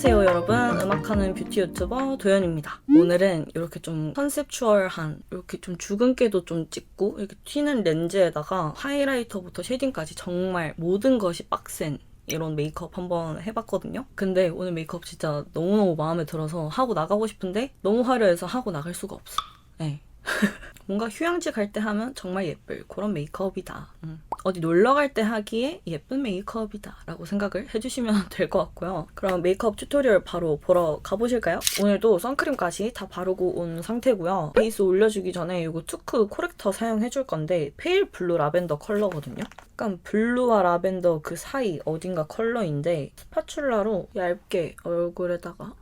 안녕하세요 여러분. 음악하는 뷰티 유튜버 도연입니다. 오늘은 이렇게 좀 컨셉추얼한 이렇게 좀 주근깨도 좀 찍고 이렇게 튀는 렌즈에다가 하이라이터부터 쉐딩까지 정말 모든 것이 빡센 이런 메이크업 한번 해봤거든요. 근데 오늘 메이크업 진짜 너무너무 마음에 들어서 하고 나가고 싶은데 너무 화려해서 하고 나갈 수가 없어. 네. 뭔가 휴양지 갈 때 하면 정말 예쁠 그런 메이크업이다. 음. 어디 놀러 갈 때 하기에 예쁜 메이크업이다 라고 생각을 해주시면 될 것 같고요. 그럼 메이크업 튜토리얼 바로 보러 가보실까요? 오늘도 선크림까지 다 바르고 온 상태고요. 베이스 올려주기 전에 이거 투크 코렉터 사용해줄 건데 페일 블루 라벤더 컬러거든요. 약간 블루와 라벤더 그 사이 어딘가 컬러인데 스파츌라로 얇게 얼굴에다가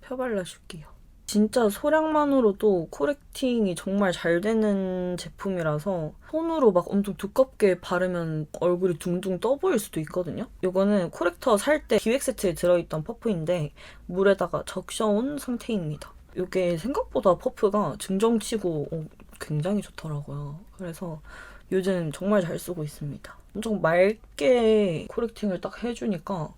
펴발라줄게요. 진짜 소량만으로도 코렉팅이 정말 잘 되는 제품이라서 손으로 막 엄청 두껍게 바르면 얼굴이 둥둥 떠 보일 수도 있거든요. 이거는 코렉터 살 때 기획 세트에 들어있던 퍼프인데 물에다가 적셔온 상태입니다. 이게 생각보다 퍼프가 증정치고 어, 굉장히 좋더라고요. 그래서 요즘 정말 잘 쓰고 있습니다. 엄청 맑게 코렉팅을 딱 해주니까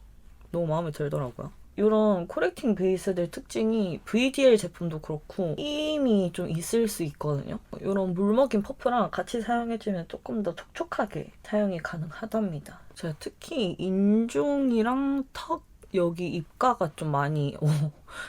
너무 마음에 들더라고요. 이런 코렉팅 베이스들 특징이 VDL 제품도 그렇고 힘이 좀 있을 수 있거든요. 이런 물 먹인 퍼프랑 같이 사용해주면 조금 더 촉촉하게 사용이 가능하답니다. 제가 특히 인중이랑 턱 여기 입가가 좀 많이 오,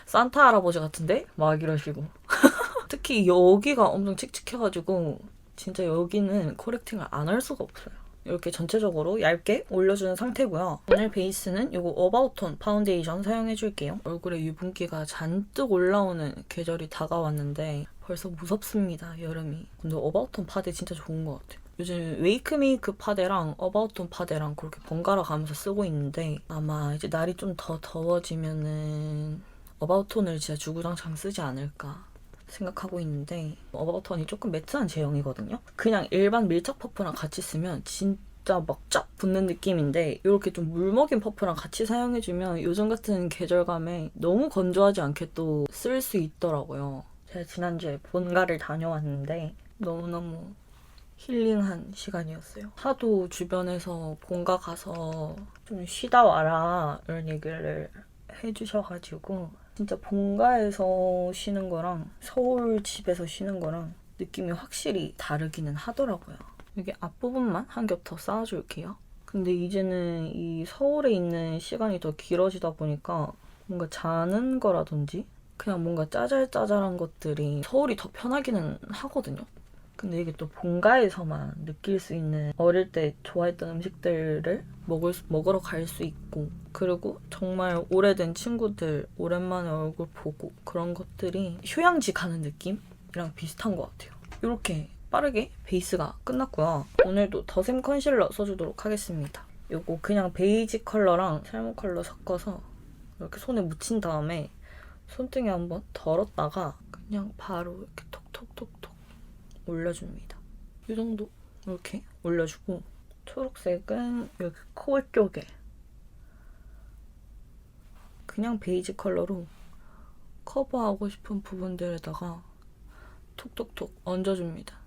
산타 할아버지 같은데? 막 이러시고 특히 여기가 엄청 칙칙해가지고 진짜 여기는 코렉팅을 안 할 수가 없어요. 이렇게 전체적으로 얇게 올려주는 상태고요. 오늘 베이스는 이거 어바웃톤 파운데이션 사용해줄게요. 얼굴에 유분기가 잔뜩 올라오는 계절이 다가왔는데 벌써 무섭습니다, 여름이. 근데 어바웃톤 파데 진짜 좋은 것 같아요. 요즘 웨이크메이크 파데랑 어바웃톤 파데랑 그렇게 번갈아 가면서 쓰고 있는데 아마 이제 날이 좀 더 더워지면은 어바웃톤을 진짜 주구장창 쓰지 않을까 생각하고 있는데 어바웃턴이 조금 매트한 제형이거든요. 그냥 일반 밀착 퍼프랑 같이 쓰면 진짜 막 쫙 붙는 느낌인데 이렇게 좀 물 먹인 퍼프랑 같이 사용해주면 요즘 같은 계절감에 너무 건조하지 않게 또 쓸 수 있더라고요. 제가 지난주에 본가를 다녀왔는데 너무너무 힐링한 시간이었어요. 하도 주변에서 본가 가서 좀 쉬다 와라 이런 얘기를 해주셔가지고 진짜 본가에서 쉬는 거랑 서울 집에서 쉬는 거랑 느낌이 확실히 다르기는 하더라고요. 여기 앞부분만 한 겹 더 쌓아줄게요. 근데 이제는 이 서울에 있는 시간이 더 길어지다 보니까 뭔가 자는 거라든지 그냥 뭔가 짜잘짜잘한 것들이 서울이 더 편하기는 하거든요. 근데 이게 또 본가에서만 느낄 수 있는 어릴 때 좋아했던 음식들을 먹을 수- 먹으러 갈 수 있고 그리고 정말 오래된 친구들 오랜만에 얼굴 보고 그런 것들이 휴양지 가는 느낌이랑 비슷한 것 같아요. 이렇게 빠르게 베이스가 끝났고요. 오늘도 더샘 컨실러 써주도록 하겠습니다. 요거 그냥 베이지 컬러랑 살몬 컬러 섞어서 이렇게 손에 묻힌 다음에 손등에 한번 덜었다가 그냥 바로 이렇게 톡톡톡톡 올려줍니다. 이 정도 이렇게 올려주고 초록색은 여기 코 쪽에 그냥 베이지 컬러로 커버하고 싶은 부분들에다가 톡톡톡 얹어줍니다.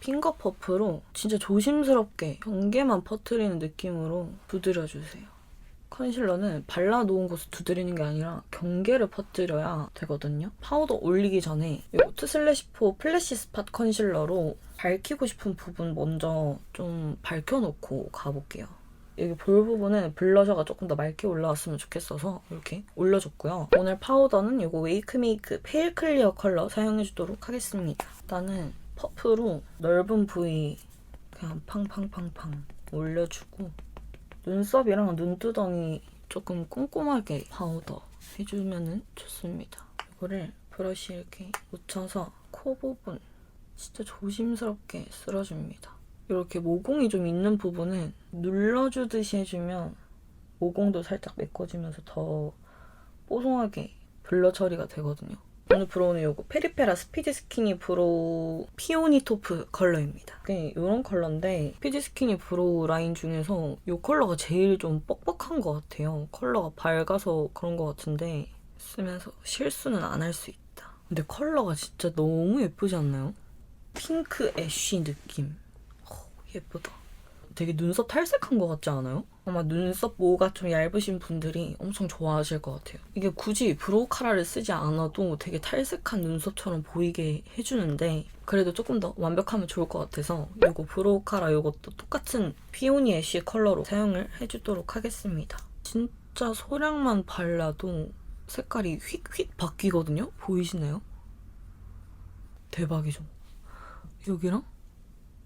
핑거 퍼프로 진짜 조심스럽게 경계만 퍼트리는 느낌으로 두드려주세요. 컨실러는 발라놓은 곳을 두드리는 게 아니라 경계를 퍼뜨려야 되거든요. 파우더 올리기 전에 이 투슬래시 포 플래시 스팟 컨실러로 밝히고 싶은 부분 먼저 좀 밝혀놓고 가볼게요. 여기 볼 부분은 블러셔가 조금 더 맑게 올라왔으면 좋겠어서 이렇게 올려줬고요. 오늘 파우더는 이거 웨이크메이크 페일 클리어 컬러 사용해주도록 하겠습니다. 나는 퍼프로 넓은 부위 그냥 팡팡팡팡 올려주고 눈썹이랑 눈두덩이 조금 꼼꼼하게 파우더 해주면 좋습니다. 이거를 브러쉬 이렇게 묻혀서 코 부분 진짜 조심스럽게 쓸어줍니다. 이렇게 모공이 좀 있는 부분은 눌러주듯이 해주면 모공도 살짝 메꿔지면서 더 뽀송하게 블러 처리가 되거든요. 오늘 브로우는 이거 페리페라 스피디 스키니 브로우 피오니 토프 컬러입니다. 이런 컬러인데 스피디 스키니 브로우 라인 중에서 이 컬러가 제일 좀 뻑뻑한 것 같아요. 컬러가 밝아서 그런 것 같은데 쓰면서 실수는 안 할 수 있다. 근데 컬러가 진짜 너무 예쁘지 않나요? 핑크 애쉬 느낌. 어, 예쁘다. 되게 눈썹 탈색한 것 같지 않아요? 아마 눈썹 모가 좀 얇으신 분들이 엄청 좋아하실 것 같아요. 이게 굳이 브로우 카라를 쓰지 않아도 되게 탈색한 눈썹처럼 보이게 해주는데 그래도 조금 더 완벽하면 좋을 것 같아서 이거 브로우 카라 이것도 똑같은 피오니 애쉬 컬러로 사용을 해주도록 하겠습니다. 진짜 소량만 발라도 색깔이 휙휙 바뀌거든요? 보이시나요? 대박이죠? 여기랑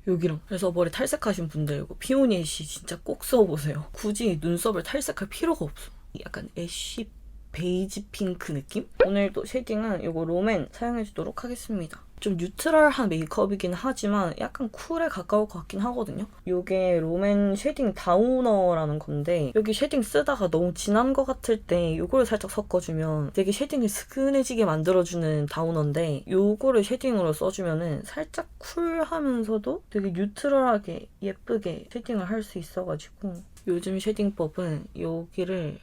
여기랑. 그래서 머리 탈색하신 분들 이거 피오니 애쉬 진짜 꼭 써보세요. 굳이 눈썹을 탈색할 필요가 없어. 약간 애쉬 베이지 핑크 느낌? 오늘도 쉐딩은 이거 롬앤 사용해주도록 하겠습니다 좀 뉴트럴한 메이크업이긴 하지만 약간 쿨에 가까울 것 같긴 하거든요 이게 롬앤 쉐딩 다우너라는 건데 여기 쉐딩 쓰다가 너무 진한 것 같을 때 이거를 살짝 섞어주면 되게 쉐딩을 스근해지게 만들어주는 다우너인데 이거를 쉐딩으로 써주면은 살짝 쿨하면서도 되게 뉴트럴하게 예쁘게 쉐딩을 할 수 있어가지고 요즘 쉐딩법은 여기를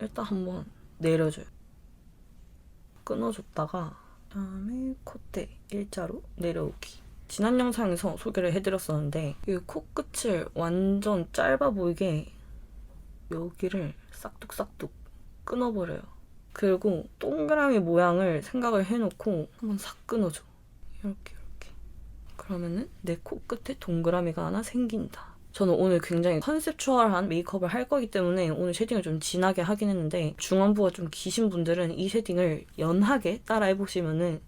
일단 한번 내려줘요. 끊어줬다가 그 다음에 콧대 일자로 내려오기. 지난 영상에서 소개를 해드렸었는데 이 코끝을 완전 짧아 보이게 여기를 싹둑싹둑 끊어버려요. 그리고 동그라미 모양을 생각을 해놓고 한번 싹 끊어줘. 이렇게 이렇게. 그러면은 내 코끝에 동그라미가 하나 생긴다. 저는 오늘 굉장히 컨셉추얼한 메이크업을 할 거기 때문에 오늘 쉐딩을 좀 진하게 하긴 했는데 중안부가 좀 기신 분들은 이 쉐딩을 연하게 따라 해보시면은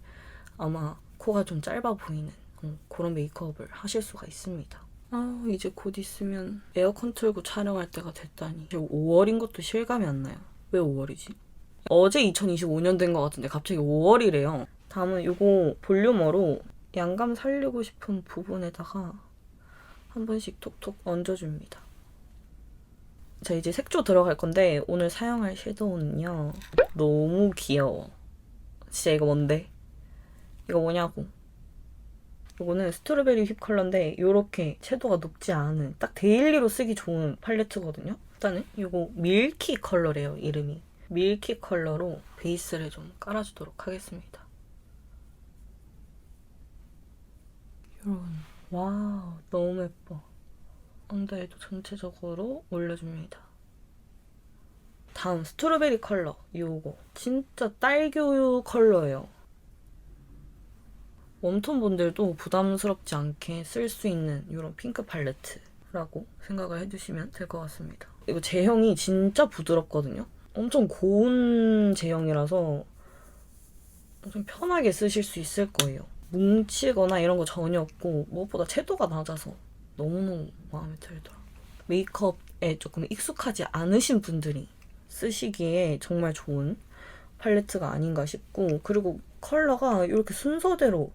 아마 코가 좀 짧아 보이는 어, 그런 메이크업을 하실 수가 있습니다. 아 이제 곧 있으면 에어컨 틀고 촬영할 때가 됐다니 5월인 것도 실감이 안 나요. 왜 5월이지? 어제 2025년 된 것 같은데 갑자기 5월이래요. 다음은 이거 볼륨어로 양감 살리고 싶은 부분에다가 한 번씩 톡톡 얹어줍니다. 자 이제 색조 들어갈 건데 오늘 사용할 섀도우는요. 너무 귀여워. 진짜 이거 뭔데? 이거 뭐냐고. 이거는 스트로베리 휩 컬러인데 이렇게 채도가 높지 않은 딱 데일리로 쓰기 좋은 팔레트거든요. 일단은 이거 밀키 컬러래요 이름이. 밀키 컬러로 베이스를 좀 깔아주도록 하겠습니다. 이런 와우 너무 예뻐. 언더에도 전체적으로 올려줍니다. 다음 스트로베리 컬러 요거 진짜 딸기우유 컬러예요. 웜톤 분들도 부담스럽지 않게 쓸 수 있는 이런 핑크 팔레트라고 생각을 해주시면 될 것 같습니다. 이거 제형이 진짜 부드럽거든요. 엄청 고운 제형이라서 엄청 편하게 쓰실 수 있을 거예요. 뭉치거나 이런 거 전혀 없고 무엇보다 채도가 낮아서 너무너무 마음에 들더라고요. 메이크업에 조금 익숙하지 않으신 분들이 쓰시기에 정말 좋은 팔레트가 아닌가 싶고 그리고 컬러가 이렇게 순서대로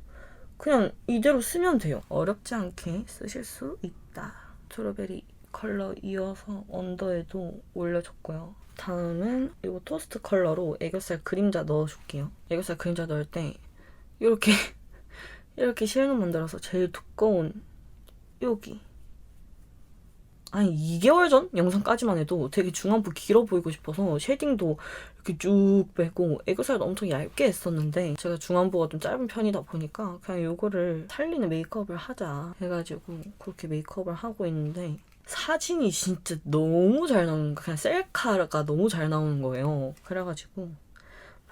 그냥 이대로 쓰면 돼요. 어렵지 않게 쓰실 수 있다. 스트로베리 컬러 이어서 언더에도 올려줬고요. 다음은 이거 토스트 컬러로 애교살 그림자 넣어줄게요. 애교살 그림자 넣을 때 이렇게 이렇게 실눈 만들어서 제일 두꺼운 여기. 아니 2개월 전 영상까지만 해도 되게 중안부 길어 보이고 싶어서 쉐딩도 이렇게 쭉 빼고 애교살도 엄청 얇게 했었는데 제가 중안부가 좀 짧은 편이다 보니까 그냥 이거를 살리는 메이크업을 하자 해가지고 그렇게 메이크업을 하고 있는데 사진이 진짜 너무 잘 나오는 거 그냥 셀카가 너무 잘 나오는 거예요. 그래가지고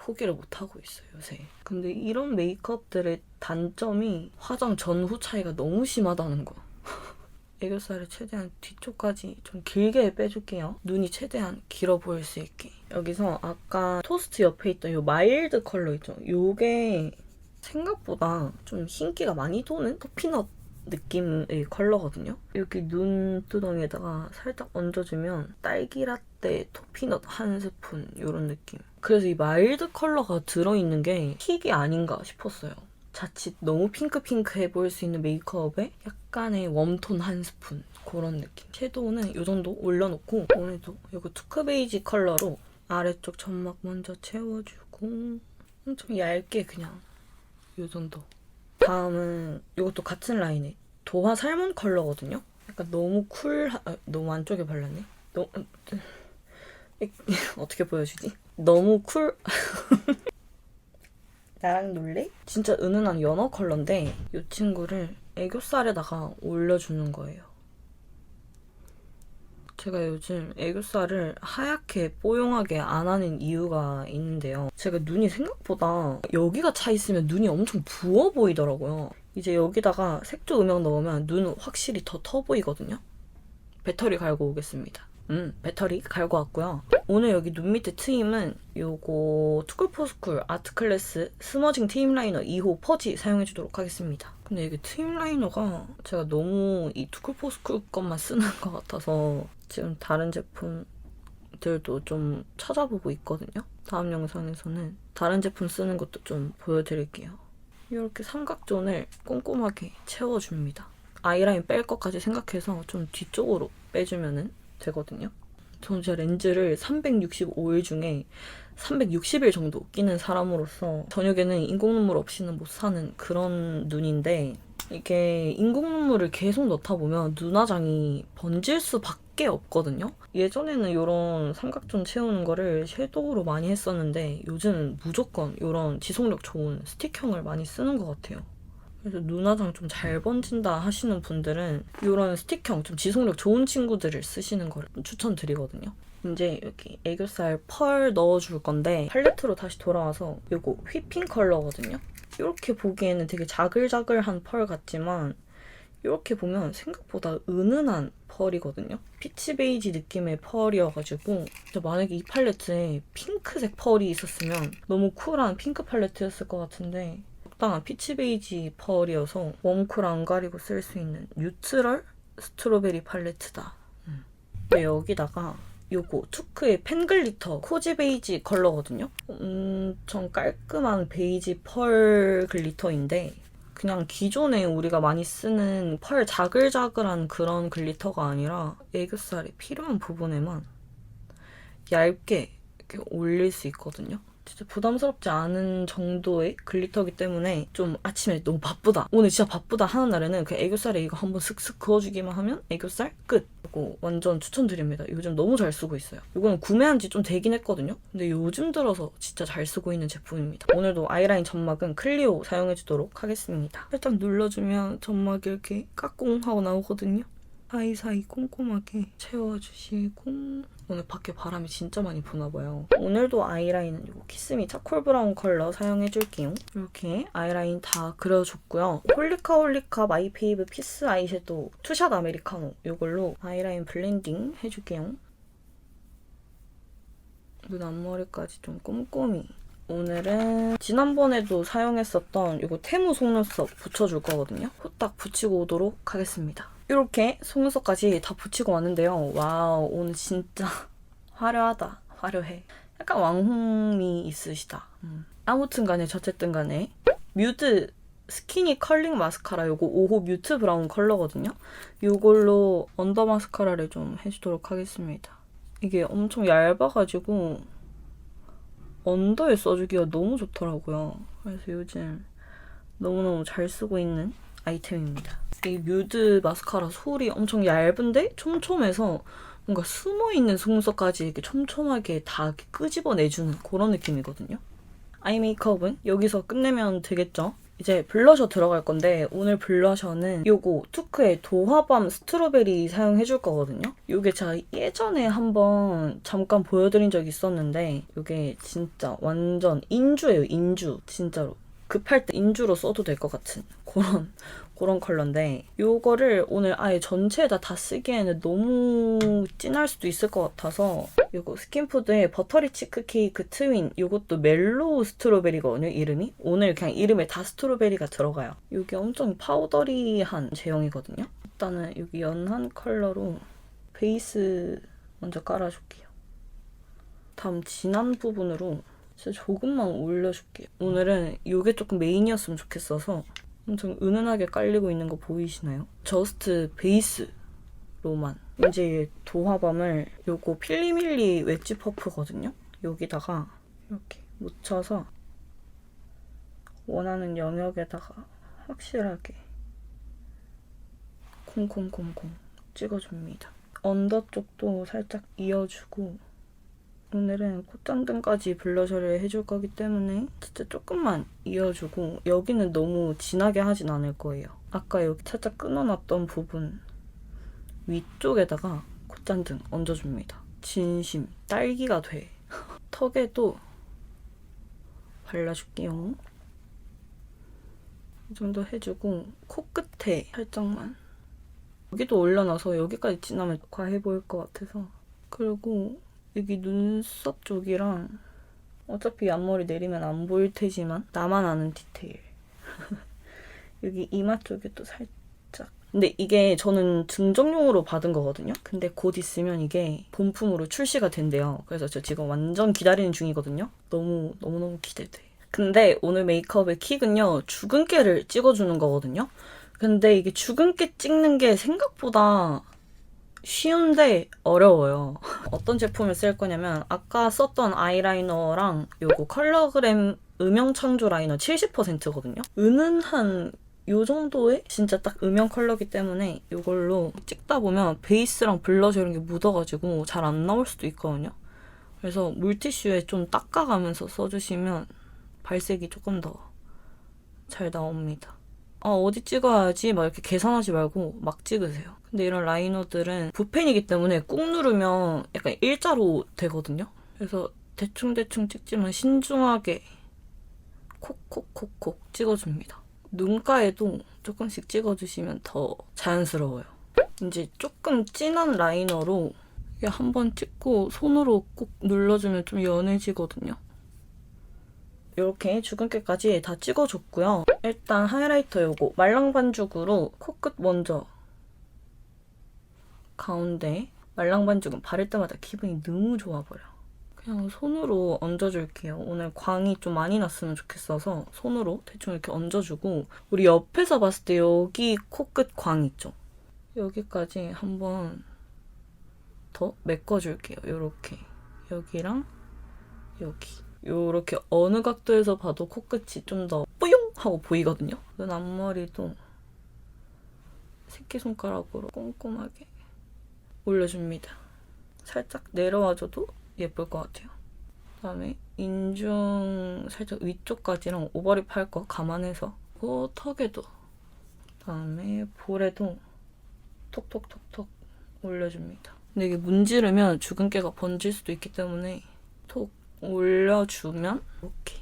포기를 못하고 있어요 요새 근데 이런 메이크업들의 단점이 화장 전후 차이가 너무 심하다는 거 애교살을 최대한 뒤쪽까지 좀 길게 빼줄게요. 눈이 최대한 길어 보일 수 있게. 여기서 아까 토스트 옆에 있던 이 마일드 컬러 있죠? 요게 생각보다 좀 흰기가 많이 도는 토피넛 느낌의 컬러거든요. 여기 눈두덩이에다가 살짝 얹어주면 딸기 라떼 토피넛 한 스푼 이런 느낌. 그래서 이 마일드 컬러가 들어있는 게 킥이 아닌가 싶었어요. 자칫 너무 핑크핑크해 보일 수 있는 메이크업에 약간의 웜톤 한 스푼 그런 느낌. 섀도우는 이 정도 올려놓고 오늘도 이거 투크 베이지 컬러로 아래쪽 점막 먼저 채워주고 엄청 얇게 그냥 이 정도. 다음은 이것도 같은 라인에 도화 살몬 컬러거든요. 약간 너무 쿨, 아, 너무 안쪽에 발랐네. 너무 어떻게 보여주지? 너무 쿨. 나랑 놀래? 진짜 은은한 연어 컬러인데 이 친구를 애교살에다가 올려주는 거예요. 제가 요즘 애교살을 하얗게 뽀용하게 안 하는 이유가 있는데요. 제가 눈이 생각보다 여기가 차 있으면 눈이 엄청 부어 보이더라고요. 이제 여기다가 색조 음영 넣으면 눈은 확실히 더 터 보이거든요. 배터리 갈고 오겠습니다. 음, 배터리 갈고 왔고요. 오늘 여기 눈 밑에 트임은 요거 투쿨포스쿨 아트클래스 스머징 트임 라이너 2호 퍼지 사용해주도록 하겠습니다. 근데 이게 트임 라이너가 제가 너무 이 투쿨포스쿨 것만 쓰는 것 같아서 지금 다른 제품들도 좀 찾아보고 있거든요. 다음 영상에서는 다른 제품 쓰는 것도 좀 보여드릴게요. 이렇게 삼각존을 꼼꼼하게 채워줍니다. 아이라인 뺄 것까지 생각해서 좀 뒤쪽으로 빼주면 되거든요. 저는 제 렌즈를 365일 중에 360일 정도 끼는 사람으로서 저녁에는 인공 눈물 없이는 못 사는 그런 눈인데 이게 인공 눈물을 계속 넣다 보면 눈화장이 번질 수밖에 없거든요. 예전에는 이런 삼각존 채우는 거를 섀도우로 많이 했었는데 요즘은 무조건 이런 지속력 좋은 스틱형을 많이 쓰는 것 같아요. 그래서 눈화장 좀 잘 번진다 하시는 분들은 이런 스틱형 좀 지속력 좋은 친구들을 쓰시는 걸 추천드리거든요. 이제 여기 애교살 펄 넣어줄 건데 팔레트로 다시 돌아와서 이거 휘핑 컬러거든요. 이렇게 보기에는 되게 자글자글한 펄 같지만 이렇게 보면 생각보다 은은한 펄이거든요. 피치 베이지 느낌의 펄이어가지고 만약에 이 팔레트에 핑크색 펄이 있었으면 너무 쿨한 핑크 팔레트였을 것 같은데 적당한 피치 베이지 펄이어서 웜쿨 안 가리고 쓸 수 있는 뉴트럴 스트로베리 팔레트다. 음. 여기다가 요거 투크의 펜글리터 코지 베이지 컬러거든요. 엄청 깔끔한 베이지 펄 글리터인데 그냥 기존에 우리가 많이 쓰는 펄 자글자글한 그런 글리터가 아니라 애교살이 필요한 부분에만 얇게 이렇게 올릴 수 있거든요. 진짜 부담스럽지 않은 정도의 글리터기 때문에 좀 아침에 너무 바쁘다. 오늘 진짜 바쁘다 하는 날에는 그 애교살에 이거 한번 슥슥 그어주기만 하면 애교살 끝. 이거 완전 추천드립니다. 요즘 너무 잘 쓰고 있어요. 이거는 구매한 지 좀 되긴 했거든요. 근데 요즘 들어서 진짜 잘 쓰고 있는 제품입니다. 오늘도 아이라인 점막은 클리오 사용해주도록 하겠습니다. 살짝 눌러주면 점막이 이렇게 까꿍 하고 나오거든요. 사이사이 꼼꼼하게 채워주시고 오늘 밖에 바람이 진짜 많이 부나 봐요. 오늘도 아이라인은 이거 키스미 차콜 브라운 컬러 사용해줄게요. 이렇게 아이라인 다 그려줬고요. 홀리카 홀리카 마이 페이브 피스 아이섀도우 투샷 아메리카노 이걸로 아이라인 블렌딩 해줄게요. 눈 앞머리까지 좀 꼼꼼히 오늘은 지난번에도 사용했었던 이거 테무 속눈썹 붙여줄 거거든요. 후딱 붙이고 오도록 하겠습니다. 이렇게 속눈썹까지 다 붙이고 왔는데요. 와우 오늘 진짜 화려하다. 화려해. 약간 왕홍미 있으시다. 음. 아무튼 간에 저쨌든 간에 뮤드 스키니 컬링 마스카라 요거 5호 뮤트 브라운 컬러거든요. 요걸로 언더 마스카라를 좀 해주도록 하겠습니다. 이게 엄청 얇아가지고 언더에 써주기가 너무 좋더라고요. 그래서 요즘 너무너무 잘 쓰고 있는 아이템입니다. 이 뮤드 마스카라 솔이 엄청 얇은데 촘촘해서 뭔가 숨어있는 속눈썹까지 이렇게 촘촘하게 다 끄집어내주는 그런 느낌이거든요. 아이 메이크업은 여기서 끝내면 되겠죠? 이제 블러셔 들어갈 건데 오늘 블러셔는 요거 투크의 도화밤 스트로베리 사용해줄 거거든요. 요게 제가 예전에 한번 잠깐 보여드린 적이 있었는데 요게 진짜 완전 인주예요, 인주. 진짜로. 급할 때 인주로 써도 될 것 같은 그런 그런 컬러인데 요거를 오늘 아예 전체에다 다 쓰기에는 너무 진할 수도 있을 것 같아서 요거 스킨푸드의 버터리 치크 케이크 트윈 요것도 멜로우 스트로베리거든요 이름이? 오늘 그냥 이름에 다 스트로베리가 들어가요. 요게 엄청 파우더리한 제형이거든요. 일단은 여기 연한 컬러로 베이스 먼저 깔아줄게요. 다음 진한 부분으로 진짜 조금만 올려줄게요. 오늘은 이게 조금 메인이었으면 좋겠어서 엄청 은은하게 깔리고 있는 거 보이시나요? 저스트 베이스로만 이제 도화밤을 요거 필리밀리 웨지 퍼프거든요? 여기다가 이렇게 묻혀서 원하는 영역에다가 확실하게 콩콩콩콩 찍어줍니다. 언더 쪽도 살짝 이어주고 오늘은 콧잔등까지 블러셔를 해줄 거기 때문에 진짜 조금만 이어주고 여기는 너무 진하게 하진 않을 거예요. 아까 여기 살짝 끊어놨던 부분 위쪽에다가 잔뜩 얹어줍니다. 진심 딸기가 돼. 턱에도 발라줄게요. 이 정도 해주고 코끝에 살짝만 여기도 올려놔서 여기까지 진하면 과해 보일 것 같아서 그리고 여기 눈썹 쪽이랑 어차피 앞머리 내리면 안 보일 테지만 나만 아는 디테일. 여기 이마 쪽에 또 살짝. 근데 이게 저는 증정용으로 받은 거거든요. 근데 곧 있으면 이게 본품으로 출시가 된대요. 그래서 저 지금 완전 기다리는 중이거든요. 너무 너무너무 기대돼. 근데 오늘 메이크업의 킥은요 주근깨를 찍어주는 거거든요. 근데 이게 주근깨 찍는 게 생각보다 쉬운데 어려워요. 어떤 제품을 쓸 거냐면 아까 썼던 아이라이너랑 요거 컬러그램 음영 창조 라이너 70%거든요. 은은한 요 정도의 진짜 딱 음영 컬러기 때문에 이걸로 찍다 보면 베이스랑 블러셔 이런 게 묻어가지고 잘 안 나올 수도 있거든요. 그래서 물티슈에 좀 닦아가면서 써주시면 발색이 조금 더 잘 나옵니다. 어, 어디 찍어야지 막 이렇게 계산하지 말고 막 찍으세요. 근데 이런 라이너들은 붓펜이기 때문에 꾹 누르면 약간 일자로 되거든요. 그래서 대충대충 찍지만 신중하게 콕콕콕콕 찍어줍니다. 눈가에도 조금씩 찍어주시면 더 자연스러워요. 이제 조금 진한 라이너로 한 번 찍고 손으로 꾹 눌러주면 좀 연해지거든요. 이렇게 주근깨까지 다 찍어줬고요. 일단 하이라이터 요거 말랑 반죽으로 코끝 먼저 가운데 말랑 반죽은 바를 때마다 기분이 너무 좋아 보여. 그냥 손으로 얹어줄게요. 오늘 광이 좀 많이 났으면 좋겠어서 손으로 대충 이렇게 얹어주고 우리 옆에서 봤을 때 여기 코끝 광 있죠? 여기까지 한번 더 메꿔줄게요. 요렇게 여기랑 여기 요렇게 어느 각도에서 봐도 코끝이 좀 더 뿌용 하고 보이거든요. 눈 앞머리도 새끼손가락으로 꼼꼼하게 올려줍니다. 살짝 내려와줘도 예쁠 것 같아요. 그다음에 인중 살짝 위쪽까지랑 오버립 할 거 감안해서 그 턱에도 그다음에 볼에도 톡톡톡톡 올려줍니다. 근데 이게 문지르면 주근깨가 번질 수도 있기 때문에 톡 올려주면 이렇게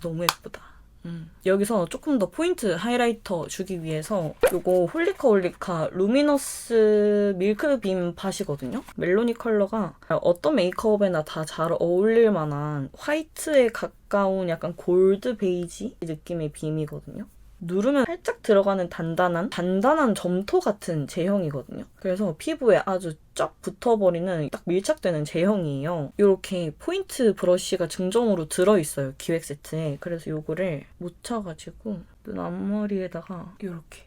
너무 예쁘다. 음. 여기서 조금 더 포인트 하이라이터 주기 위해서 이거 홀리카 홀리카 루미너스 밀크빔 팟이거든요. 멜로니 컬러가 어떤 메이크업에나 다 잘 어울릴 만한 화이트에 가까운 약간 골드 베이지 느낌의 빔이거든요. 누르면 살짝 들어가는 단단한 단단한 점토 같은 제형이거든요. 그래서 피부에 아주 쫙 붙어버리는 딱 밀착되는 제형이에요. 이렇게 포인트 브러쉬가 증정으로 들어있어요. 기획 세트에. 그래서 이거를 묻혀가지고 눈 앞머리에다가 이렇게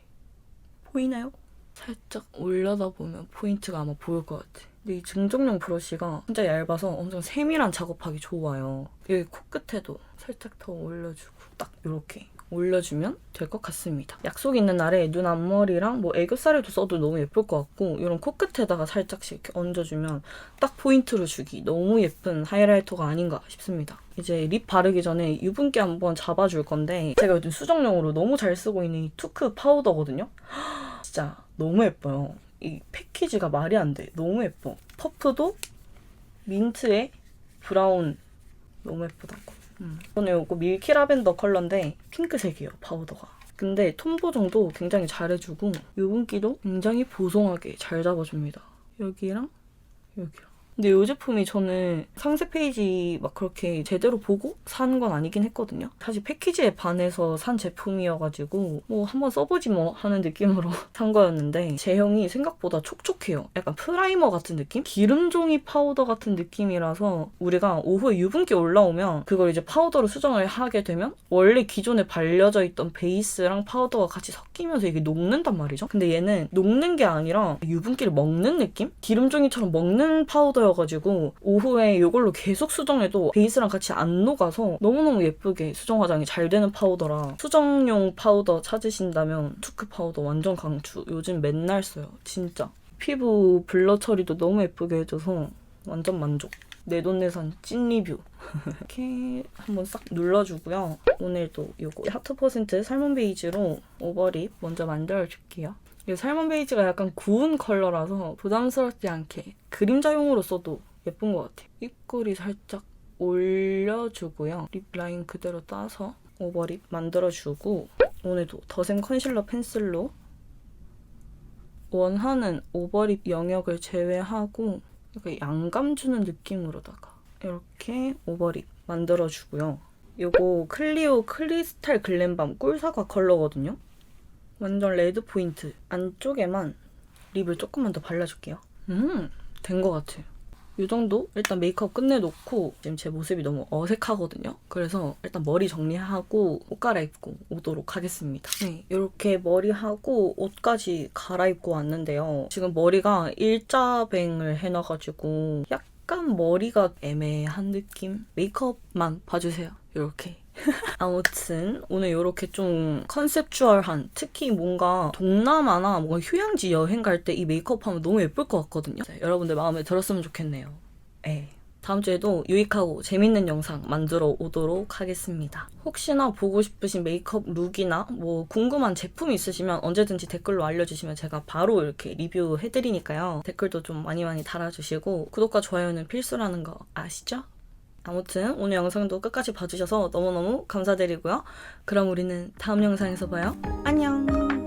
보이나요? 살짝 올려다 보면 포인트가 아마 보일 것 같아. 근데 이 증정용 브러쉬가 진짜 얇아서 엄청 세밀한 작업하기 좋아요. 여기 코끝에도 살짝 더 올려주고 딱 이렇게 올려주면 될 것 같습니다. 약속 있는 날에 눈 앞머리랑 뭐 애교살에도 써도 너무 예쁠 것 같고 이런 코끝에다가 살짝씩 이렇게 얹어주면 딱 포인트로 주기 너무 예쁜 하이라이터가 아닌가 싶습니다. 이제 립 바르기 전에 유분기 한번 잡아줄 건데 제가 요즘 수정용으로 너무 잘 쓰고 있는 이 투크 파우더거든요. 진짜 너무 예뻐요. 이 패키지가 말이 안 돼. 너무 예뻐. 퍼프도 민트에 브라운 너무 예쁘다고. 음. 저는 이거 밀키 라벤더 컬러인데 핑크색이에요 파우더가. 근데 톤 보정도 굉장히 잘해주고 유분기도 굉장히 보송하게 잘 잡아줍니다. 여기랑 여기랑. 근데 이 제품이 저는 상세 페이지 막 그렇게 제대로 보고 산 건 아니긴 했거든요. 사실 패키지에 반해서 산 제품이어가지고 뭐 한번 써보지 뭐 하는 느낌으로 산 거였는데 제형이 생각보다 촉촉해요. 약간 프라이머 같은 느낌? 기름종이 파우더 같은 느낌이라서 우리가 오후에 유분기 올라오면 그걸 이제 파우더로 수정을 하게 되면 원래 기존에 발려져 있던 베이스랑 파우더가 같이 섞이면서 이게 녹는단 말이죠. 근데 얘는 녹는 게 아니라 유분기를 먹는 느낌? 기름종이처럼 먹는 파우더 가지고 오후에 이걸로 계속 수정해도 베이스랑 같이 안 녹아서 너무너무 예쁘게 수정 화장이 잘 되는 파우더라. 수정용 파우더 찾으신다면 투크 파우더 완전 강추. 요즘 맨날 써요. 진짜. 피부 블러 처리도 너무 예쁘게 해줘서 완전 만족. 내돈내산 찐 리뷰. 이렇게 한번 싹 눌러주고요. 오늘도 이거 하트 퍼센트 살몬 베이지로 오버립 먼저 만들어줄게요. 이 살몬 베이지가 약간 구운 컬러라서 부담스럽지 않게 그림자용으로 써도 예쁜 것 같아요. 입꼬리 살짝 올려주고요. 립 라인 그대로 따서 오버립 만들어주고 오늘도 더샘 컨실러 펜슬로 원하는 오버립 영역을 제외하고 약간 양감 주는 느낌으로다가 이렇게 오버립 만들어주고요. 요거 클리오 크리스탈 글램밤 꿀사과 컬러거든요. 완전 레드 포인트. 안쪽에만 립을 조금만 더 발라줄게요. 음, 된 것 같아요. 이 정도 일단 메이크업 끝내놓고 지금 제 모습이 너무 어색하거든요. 그래서 일단 머리 정리하고 옷 갈아입고 오도록 하겠습니다. 네, 이렇게 머리하고 옷까지 갈아입고 왔는데요. 지금 머리가 일자뱅을 해놔가지고 약간 머리가 애매한 느낌? 메이크업만 봐주세요. 이렇게. 아무튼 오늘 이렇게 좀 컨셉추얼한 특히 뭔가 동남아나 뭔가 휴양지 여행 갈 때 이 메이크업 하면 너무 예쁠 것 같거든요. 네, 여러분들 마음에 들었으면 좋겠네요. 네. 다음 주에도 유익하고 재밌는 영상 만들어 오도록 하겠습니다. 혹시나 보고 싶으신 메이크업 룩이나 뭐 궁금한 제품 있으시면 언제든지 댓글로 알려주시면 제가 바로 이렇게 리뷰해드리니까요. 댓글도 좀 많이 많이 달아주시고 구독과 좋아요는 필수라는 거 아시죠? 아무튼 오늘 영상도 끝까지 봐주셔서 너무너무 감사드리고요. 그럼 우리는 다음 영상에서 봐요. 안녕!